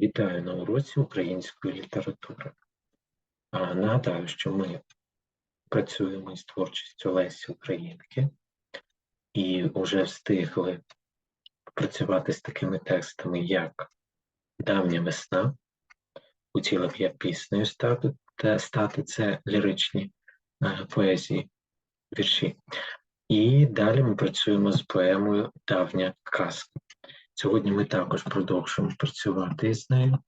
Вітаю на уроці української літератури. А, Нагадаю, що ми працюємо із творчістю Лесі Українки і вже встигли працювати з такими текстами, як Давня весна, б я піснею стати, та стати це ліричні е, поезії, вірші. І далі ми працюємо з поемою Давня казка. Сьогодні ми також продовжуємо працювати з нею,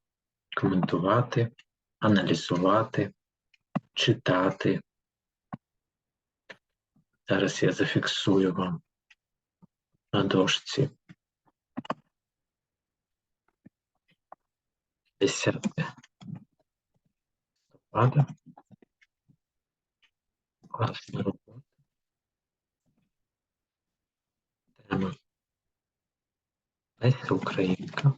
коментувати, аналізувати, читати. Зараз я зафіксую вам на дошці. Десяте листопада. Класна робота. Тема Леся Українка.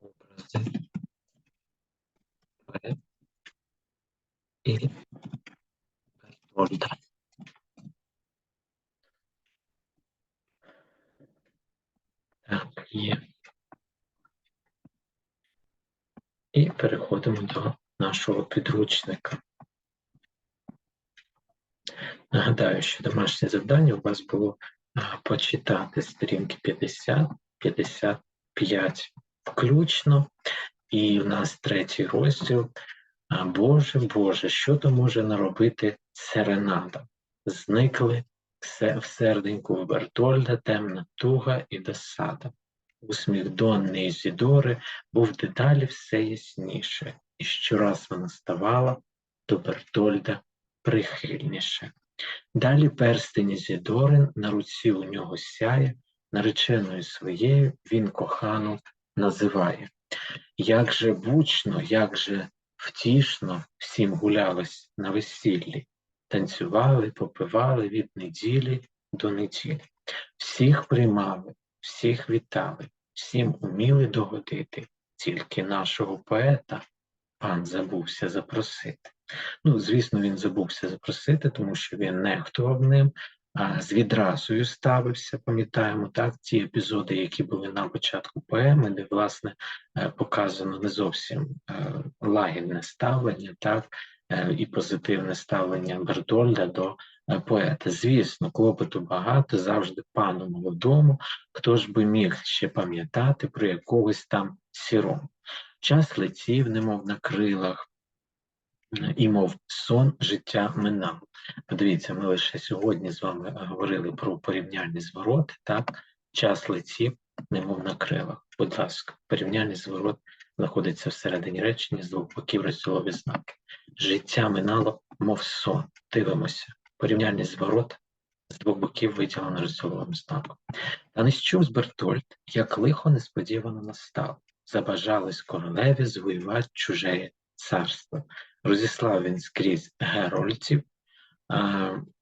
Образи. Поет. І Бертольда. Так, є. І переходимо до нашого підручника. Нагадаю, що домашнє завдання у вас було почитати сторінки 50-55 включно. І в нас третій розділ. Боже, Боже, що то може наробити серенада? Зникли в серденьку Бертольда темна туга і досада. Усміх Донни і Зідори був дедалі все ясніше, і щораз вона ставала до Бертольда прихильніше. Далі перстень Зідорин на руці у нього сяє, нареченою своєю він кохану називає. Як же бучно, як же втішно всім гулялось на весіллі, танцювали, попивали від неділі до неділі. Всіх приймали, всіх вітали, всім уміли догодити, тільки нашого поета пан забувся запросити. Ну, звісно, він забувся запросити, тому що він нехтував ним, а з відразою ставився, пам'ятаємо так, ті епізоди, які були на початку поеми, де, власне, е, показано не зовсім е, лагідне ставлення, так, е, і позитивне ставлення Бертольда до поета. Звісно, клопоту багато, завжди пану молодому, хто ж би міг ще пам'ятати про якогось там сірому. Час летів, немов на крилах, і мов сон життя минав. Подивіться, ми лише сьогодні з вами говорили про порівняльні звороти, так? Час летів, немов на крилах. Будь ласка, порівняльний зворот знаходиться всередині речення з двох боків розділові знаки. Життя минало, мов сон. Дивимося. Порівняльний зворот з двох боків виділено розділовим знаком. Та не з Бертольд, як лихо несподівано настало. Забажались королеві звоювати чуже царство. Розіслав він скрізь герольців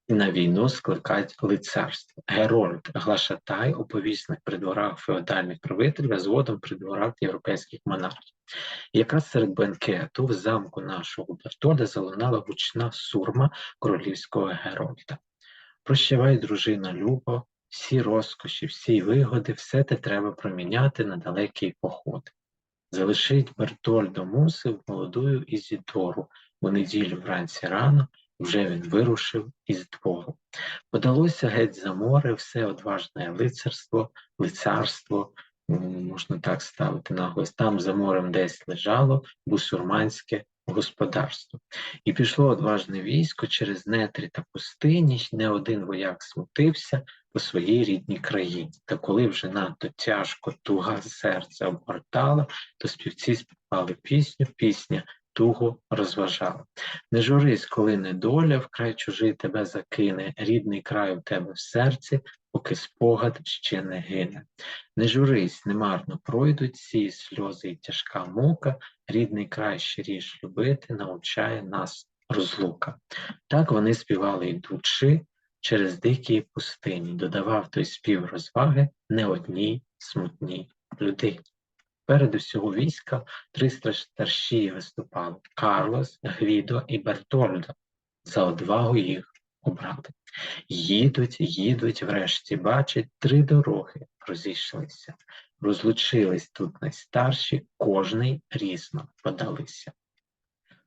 на війну скликать лицарство. Герольд глашатай, оповісник при дворах феодальних правителів, а згодом при дворах європейських монархів. Якраз серед бенкету в замку нашого Бертольда залунала гучна сурма королівського Герольда. Прощавай, дружина Любо, всі розкоші, всі вигоди, все те треба проміняти на далекий поход. Залишить Бертольдо мусив молодую Ізідору. У неділю вранці рано вже він вирушив із двору. Подалося геть за море все одважне лицарство, лицарство, можна так ставити наголос, там за морем десь лежало бусурманське господарство. І пішло одважне військо через нетрі та пустині, не один вояк смутився по своїй рідній країні. Та коли вже надто тяжко туга серця обгортала, то співці співали пісню, пісня туго розважала. Не журись, коли недоля вкрай чужий тебе закине, рідний край у тебе в серці, поки спогад ще не гине. Не журись, немарно пройдуть ці сльози і тяжка мука, рідний край щиріш любити, навчає нас розлука. Так вони співали йдучи через дикі пустині, додавав той спів розваги не одній смутній людині. Перед усього війська три старші виступали Карлос, Гвідо і Бертольдо. за одвагу їх обрати. Їдуть, їдуть, врешті бачать, три дороги розійшлися. Розлучились тут найстарші, кожний різно подалися.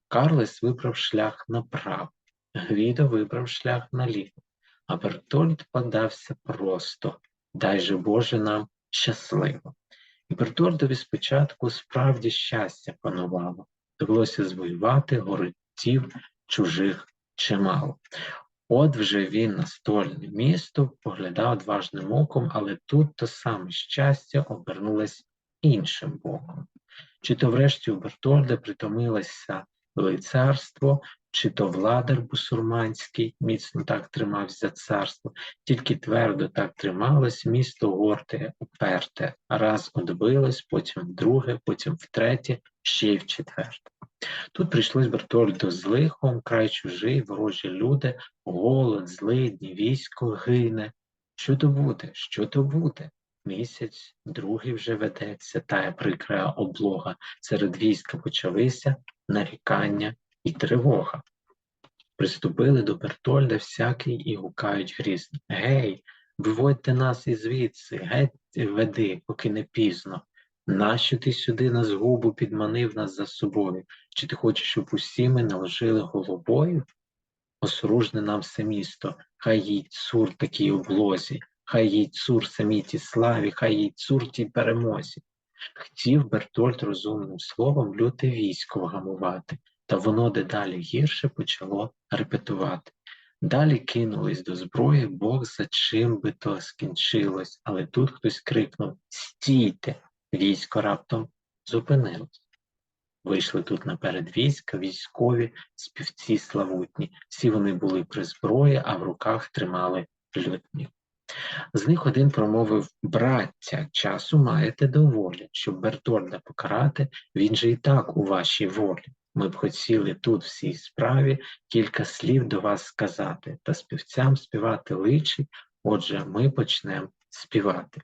Карлес вибрав шлях направо, Гвідо вибрав шлях наліво, а Бертольд подався просто, дай же Боже нам щасливо. І Бертольдові спочатку справді щастя панувало, довелося звоювати городців чужих чимало. От вже він на стольне місто поглядав одважним оком, але тут то саме щастя обернулось іншим боком. Чи то врешті у Бертольда притомилося лицарство, чи то владар бусурманський міцно так тримався за царство, тільки твердо так трималось місто горте, уперте, раз одбилось, потім вдруге, потім втретє, ще й вчетверте. Тут прийшлось Бертольду з лихом, край чужий, ворожі люди, голод, злидні, військо гине. Що то буде? Що то буде? Місяць, другий вже ведеться, тая прикра облога. Серед війська почалися нарікання і тривога. Приступили до Бертольда всякий і гукають грізно. Гей, виводьте нас із звідси, геть веди, поки не пізно. Нащо ти сюди на згубу підманив нас за собою? Чи ти хочеш, щоб усі ми наложили головою? Осоружне нам все місто, хай їй цур такій облозі, хай їй цур самій тій славі, хай їй цур тій перемозі. Хотів Бертольд розумним словом люте військо вгамувати, та воно дедалі гірше почало репетувати. Далі кинулись до зброї, Бог за чим би то скінчилось, але тут хтось крикнув Стійте! Військо раптом зупинилось. Вийшли тут наперед війська, військові, співці славутні. Всі вони були при зброї, а в руках тримали лютні. З них один промовив Браття, часу маєте доволі, щоб Бертольда покарати, він же і так у вашій волі. Ми б хотіли тут в цій справі кілька слів до вас сказати, та співцям співати личить, отже, ми почнемо співати.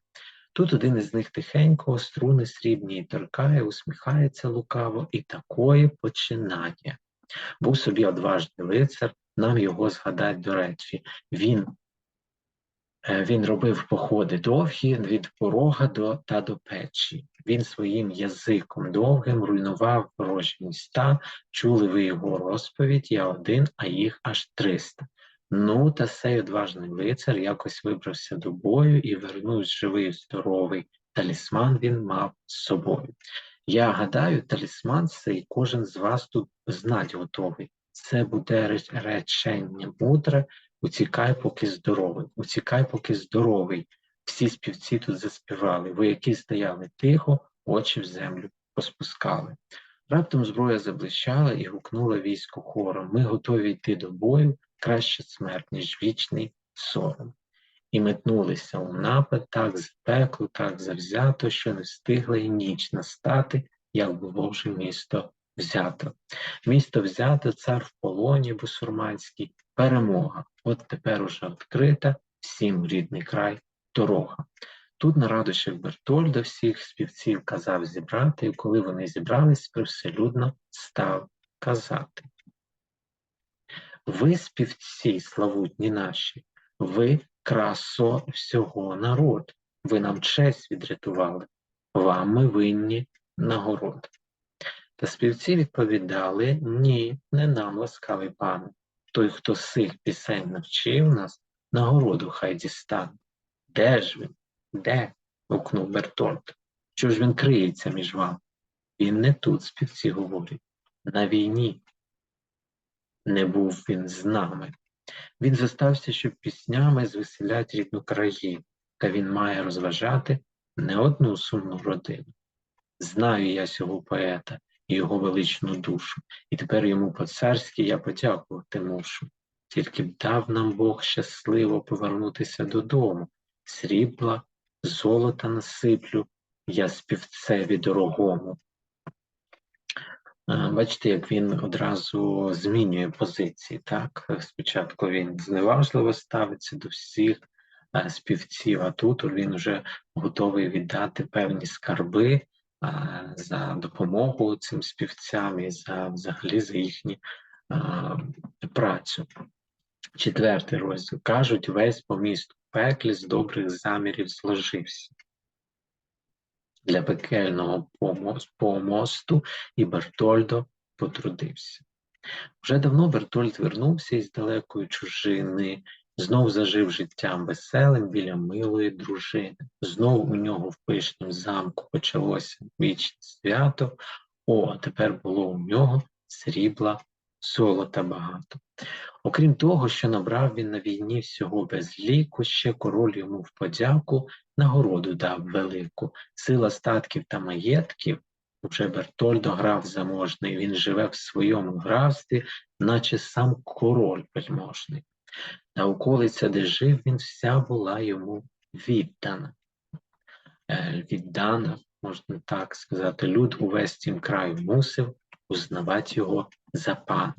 Тут один із них тихенько, струни срібні торкає, усміхається лукаво і такої починає. Був собі одважний лицар, нам його згадать до речі. Він він робив походи довгі від порога до та до печі. Він своїм язиком довгим руйнував ворожі міста, чули ви його розповідь, я один, а їх аж триста. Ну, та сей одважний лицар якось вибрався до бою і вернувся живий, здоровий. Талісман він мав з собою. Я гадаю, талісман цей кожен з вас тут знать готовий. Це буде речення мудре, утікай, поки здоровий, утікай, поки здоровий. Всі співці тут заспівали, вояки стояли тихо, очі в землю поспускали. Раптом зброя заблищала і гукнула військо хором. Ми готові йти до бою, краще смерть, ніж вічний сором. І метнулися у напад так запекло, так завзято, що не встигла й ніч настати, як було вже місто взято. Місто взято, цар в полоні бусурманський, перемога. От тепер уже відкрита всім рідний край дорога. Тут на радощах Бертольда всіх співців казав зібрати, і коли вони зібрались, привселюдно став казати. Ви співці, славутні наші, ви красо всього народу, ви нам честь відрятували, вам ми винні нагород. Та співці відповідали ні, не нам, ласкавий пане. Той, хто сих пісень навчив нас, нагороду хай дістане. Де ж він? Де? гукнув Бертольд. Що ж він криється між вами? Він не тут, співці говорять, на війні. Не був він з нами. Він зостався, щоб піснями звеселять рідну країну, та він має розважати не одну сумну родину. Знаю я цього поета його величну душу, і тепер йому по-царськи я подякувати мушу. Тільки б дав нам Бог щасливо повернутися додому, срібла, золота насиплю я співцеві дорогому. Бачите, як він одразу змінює позиції. Так, спочатку він зневажливо ставиться до всіх співців, а тут він вже готовий віддати певні скарби за допомогу цим співцям і за взагалі за їхні працю. Четвертий розділ. Кажуть, весь по місту пеклі з добрих замірів зложився. Для пекельного помосту і Бертольдо потрудився. Вже давно Бертольд вернувся із далекої чужини, знов зажив життям веселим біля милої дружини. Знов у нього в пишнім замку почалося вічне свято, о, а тепер було у нього срібла, золота багато. Окрім того, що набрав він на війні всього без ліку, ще король йому в подяку нагороду дав велику, сила статків та маєтків. Вже Бертольдо грав заможний, він живе в своєму графстві, наче сам король вельможний. На околиця, де жив, він вся була йому віддана. Е, віддана, можна так сказати, люд увесь цим краю мусив узнавати його за пан.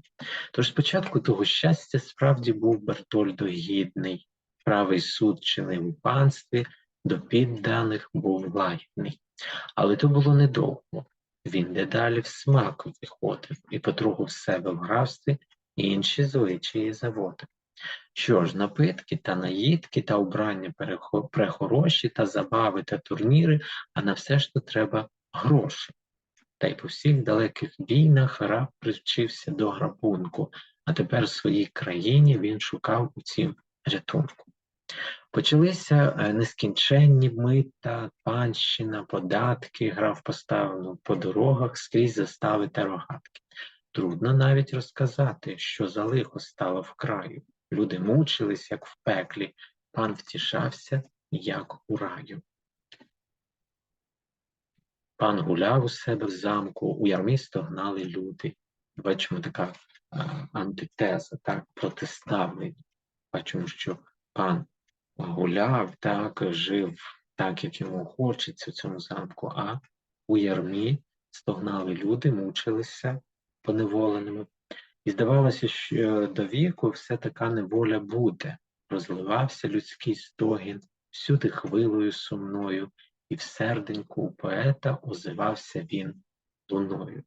Тож спочатку того щастя справді був Бертольдо гідний, правий суд чинив у панстві, до підданих був лагідний. Але то було недовго. Він дедалі в смак виходив і потроху в себе в графстві інші звичаї заводив. Що ж, напитки та наїдки та убрання прехороші та забави та турніри, а на все ж то треба гроші. Та й по всіх далеких війнах раб привчився до грабунку, а тепер в своїй країні він шукав у цім рятунку. Почалися е, нескінченні мита, панщина, податки, граф поставлену по дорогах скрізь застави та рогатки. Трудно навіть розказати, що за лихо стало в краю. Люди мучились, як в пеклі, пан втішався, як у раю. Пан гуляв у себе в замку, у ярмі стогнали люди. Бачимо така а, антитеза, так, протиставлення. Бачимо, що пан гуляв, так, жив так, як йому хочеться в цьому замку, а у ярмі стогнали люди, мучилися поневоленими. І здавалося, що до віку все така неволя буде. Розливався людський стогін всюди хвилою сумною, і в серденьку у поета озивався він луною.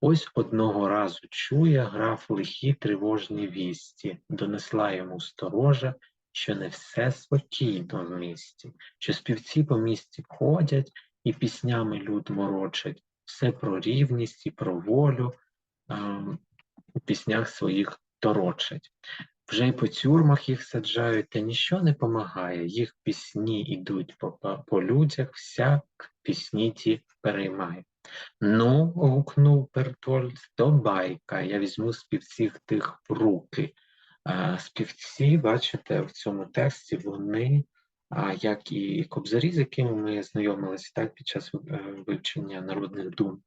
Ось одного разу чує граф лихі тривожні вісті, донесла йому сторожа, що не все спокійно в місті, що співці по місті ходять і піснями люд морочать, все про рівність і про волю у піснях своїх торочать. Вже й по тюрмах їх саджають, та ніщо не помагає. Їх пісні йдуть по, по, по людях, всяк пісні ті переймає. Ну, гукнув Бертольд, то байка, я візьму співців тих руки. А, співці, бачите, в цьому тексті вони, а, як і кобзарі, з якими ми знайомилися так, під час е, вивчення народних дум,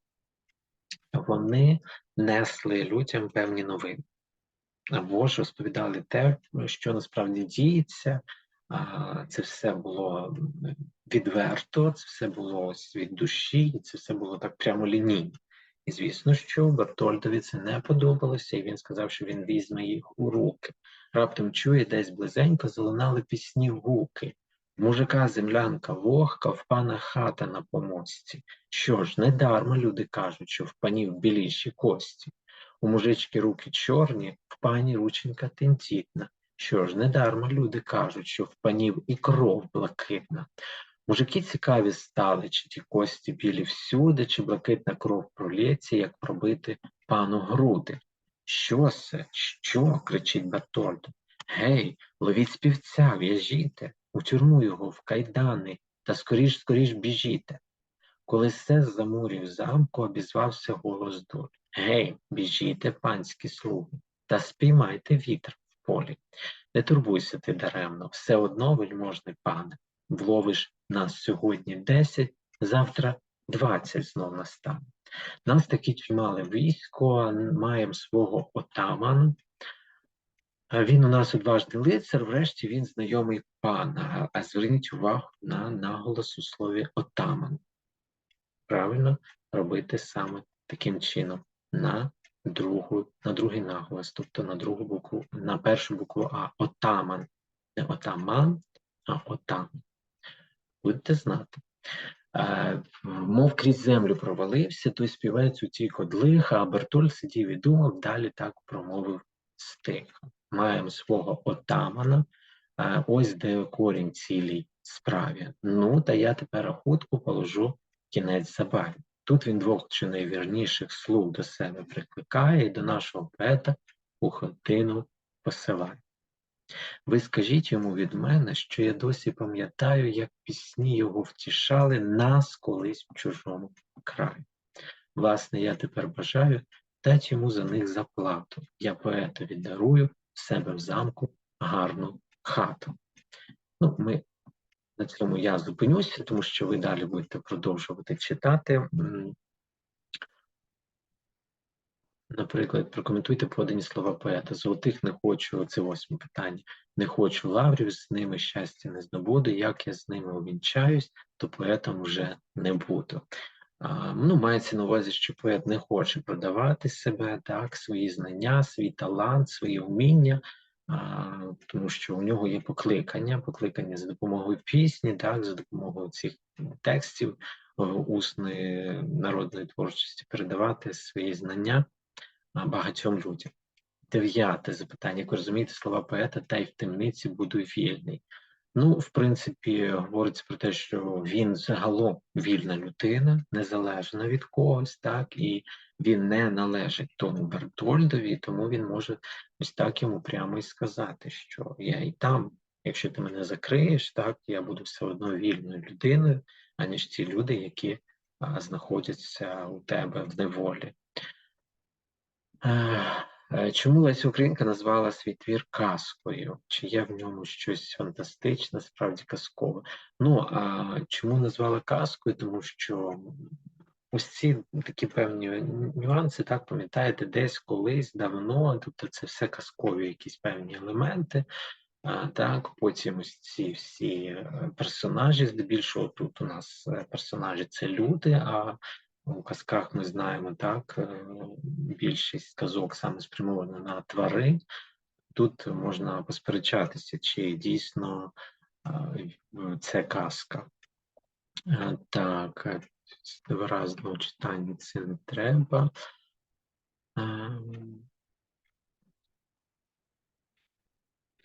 вони несли людям певні новини або ж розповідали те, що насправді діється. Це все було відверто, це все було від душі, і це все було так прямо лінійно. І звісно, що Бертольдові це не подобалося, і він сказав, що він візьме їх у руки. Раптом чує, десь близенько залунали пісні гуки. Мужика землянка вогка, в пана хата на помості. Що ж, недарма люди кажуть, що в панів біліші кості. У мужички руки чорні, в пані рученька тендітна. Що ж, недарма люди кажуть, що в панів і кров блакитна. Мужики цікаві стали, чи ті кості білі всюди, чи блакитна кров пролється, як пробити пану груди. Що це? Що? кричить Бертольд. Гей, ловіть співця, в'яжіте, у тюрму його в кайдани, та скоріш скоріш біжіте. Коли все з замурів замку обізвався голос долі. Гей, біжіте, панські слуги, та спіймайте вітер в полі. Не турбуйся ти даремно, все одно, вельможний пане, вловиш нас сьогодні десять, завтра двадцять знов настане. Нас такі чимале військо, маємо свого отамана. Він у нас одважний лицар, врешті він знайомий пана. А зверніть увагу на наголос у слові отаман. Правильно робити саме таким чином на другу, на другий наголос, тобто на другу букву, на першу букву А. Отаман. Не отаман, а отаман. Будете знати. Мов крізь землю провалився, той співець утік од лиха, а Бертоль сидів і думав, далі так промовив стиха. Маємо свого отамана, е, ось де корінь цілій справі. Ну, та я тепер рахутку положу кінець забаві. Тут він двох чи найвірніших слуг до себе прикликає і до нашого поета у хатину посилає. Ви скажіть йому від мене, що я досі пам'ятаю, як пісні його втішали нас колись в чужому краї. Власне, я тепер бажаю дати йому за них заплату. Я поетові дарую себе в замку гарну хату. Ну, ми на цьому я зупинюся, тому що ви далі будете продовжувати читати. Наприклад, прокоментуйте подані слова поета. Золотих не хочу, це восьме питання. Не хочу лаврів, з ними щастя не здобуду. Як я з ними увінчаюсь, то поетом вже не буду. Ну, Мається на увазі, що поет не хоче продавати себе, так, свої знання, свій талант, свої вміння, тому що у нього є покликання, покликання за допомогою пісні, так, за допомогою цих текстів е, усної народної творчості передавати свої знання багатьом людям. Дев'яте запитання, як розумієте, слова поета, та й в темниці буду вільний. Ну, в принципі, говориться про те, що він загалом вільна людина, незалежна від когось, так, і він не належить тому Бертольдові, тому він може ось так йому прямо і сказати, що я і там, якщо ти мене закриєш, так, я буду все одно вільною людиною, аніж ті люди, які а, знаходяться у тебе в неволі. Чому Леся Українка назвала свій твір казкою? Чи є в ньому щось фантастичне, справді казкове? Ну а чому назвала казкою? Тому що ось ці такі певні нюанси, так пам'ятаєте, десь колись давно, тобто це все казкові якісь певні елементи. А, Так, потім ось ці всі е, персонажі, здебільшого тут у нас е, персонажі це люди, а у казках ми знаємо так, е, більшість казок саме спрямована на тварин. Тут можна посперечатися, чи дійсно це казка. Е, так, виразного читання це не треба.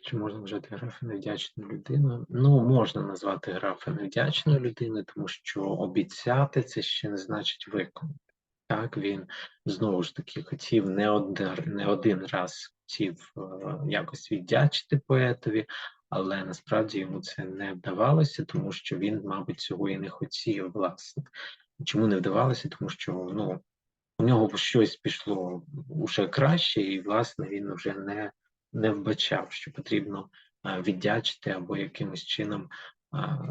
Чи можна вважати графа невдячною людиною? Ну, можна назвати графа невдячною людиною, тому що обіцяти це ще не значить виконати. Так, він знову ж таки хотів не один, не один раз хотів е, якось віддячити поетові, але насправді йому це не вдавалося, тому що він, мабуть, цього і не хотів, власне. Чому не вдавалося? Тому що ну, у нього щось пішло уже краще, і, власне, він вже не не вбачав, що потрібно віддячити або якимось чином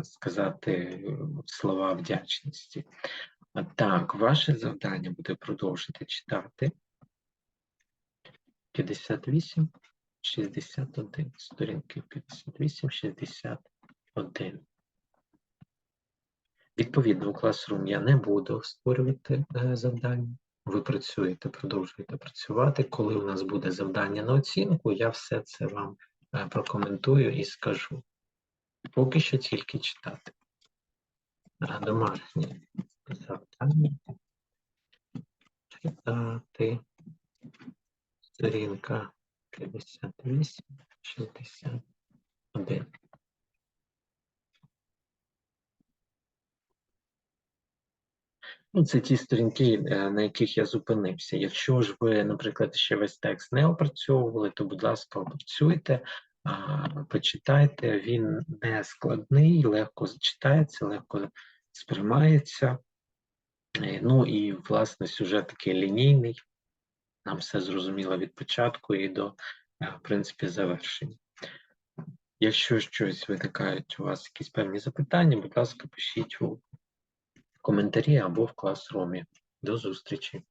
сказати слова вдячності. Так, ваше завдання буде продовжити читати 58, 61, сторінки 58, 61. Відповідно, у Classroom я не буду створювати е, завдання ви працюєте, продовжуєте працювати. Коли у нас буде завдання на оцінку, я все це вам е, прокоментую і скажу. Поки що тільки читати. Домашнє завдання. Читати. Сторінка 58, 61. Ну, це ті сторінки, е, на яких я зупинився. Якщо ж ви, наприклад, ще весь текст не опрацьовували, то, будь ласка, опрацюйте, почитайте, він не складний, легко зачитається, легко сприймається. Е, ну і, власне, сюжет такий лінійний. Нам все зрозуміло від початку і до, е, в принципі, завершення. Якщо щось виникають у вас якісь певні запитання, будь ласка, пишіть у коментарі або в класрумі. До зустрічі!